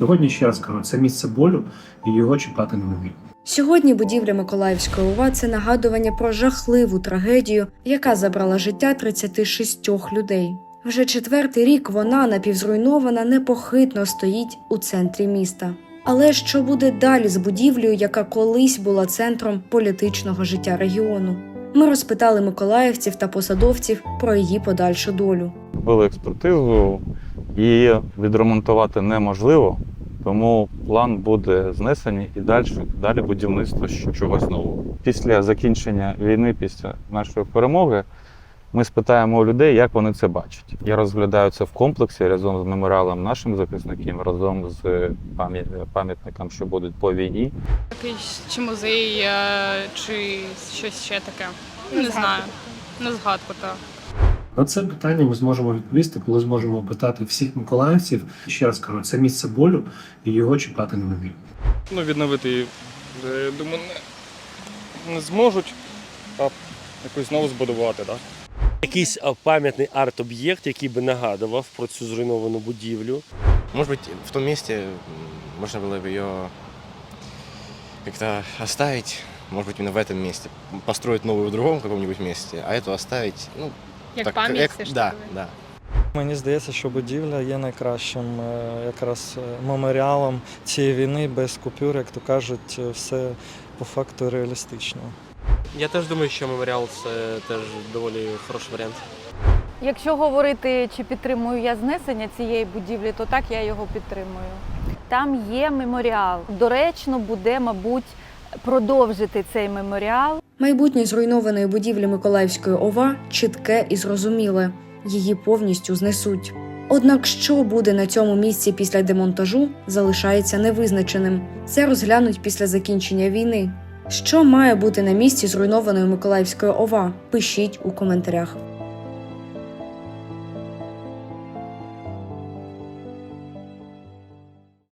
Сьогодні ще раз кажу, це місце болю і його чіпати не можна. Сьогодні будівля Миколаївської ОВА – це нагадування про жахливу трагедію, яка забрала життя 36 людей. Вже четвертий рік вона напівзруйнована непохитно стоїть у центрі міста. Але що буде далі з будівлею, яка колись була центром політичного життя регіону? Ми розпитали миколаївців та посадовців про її подальшу долю. Робили експертизу, її відремонтувати неможливо, тому план буде знесений і далі, далі будівництво чогось нового. Після закінчення війни, після нашої перемоги, ми спитаємо у людей, як вони це бачать. Я розглядаю це в комплексі разом з меморіалом нашим захисникам, разом з пам'ят- пам'ятником, що будуть по війні. Якийсь чи музей, е, чи щось ще таке. Не знаю. На згадку, так. На це питання ми зможемо відповісти, коли зможемо питати всіх миколаївців. Ще раз кажу, це місце болю і його чіпати не можна. Ну, відновити її, е, думаю, не, не зможуть, а якось знову збудувати, так? Якийсь а, пам'ятний арт-об'єкт, який би нагадував про цю зруйновану будівлю. Может быть, в том месте м, можно было бы ее как-то оставить, может быть, именно в этом месте. Построить новую в другом каком-нибудь месте, а эту оставить, ну, як так, пам'ять як- все ж да, таки. да. Мені здається, що будівля є найкращим е, якраз е, меморіалом цієї війни без купюр, як то кажуть, е, все по факту реалістично. Я теж думаю, що меморіал це теж доволі хороший варіант. Якщо говорити, чи підтримую я знесення цієї будівлі, то так я його підтримую. Там є меморіал. Доречно буде, мабуть, продовжити цей меморіал. Майбутнє зруйнованої будівлі Миколаївської ОВА чітке і зрозуміле. Її повністю знесуть. Однак, що буде на цьому місці після демонтажу, залишається невизначеним. Це розглянуть після закінчення війни. Що має бути на місці зруйнованої Миколаївської ОВА? Пишіть у коментарях.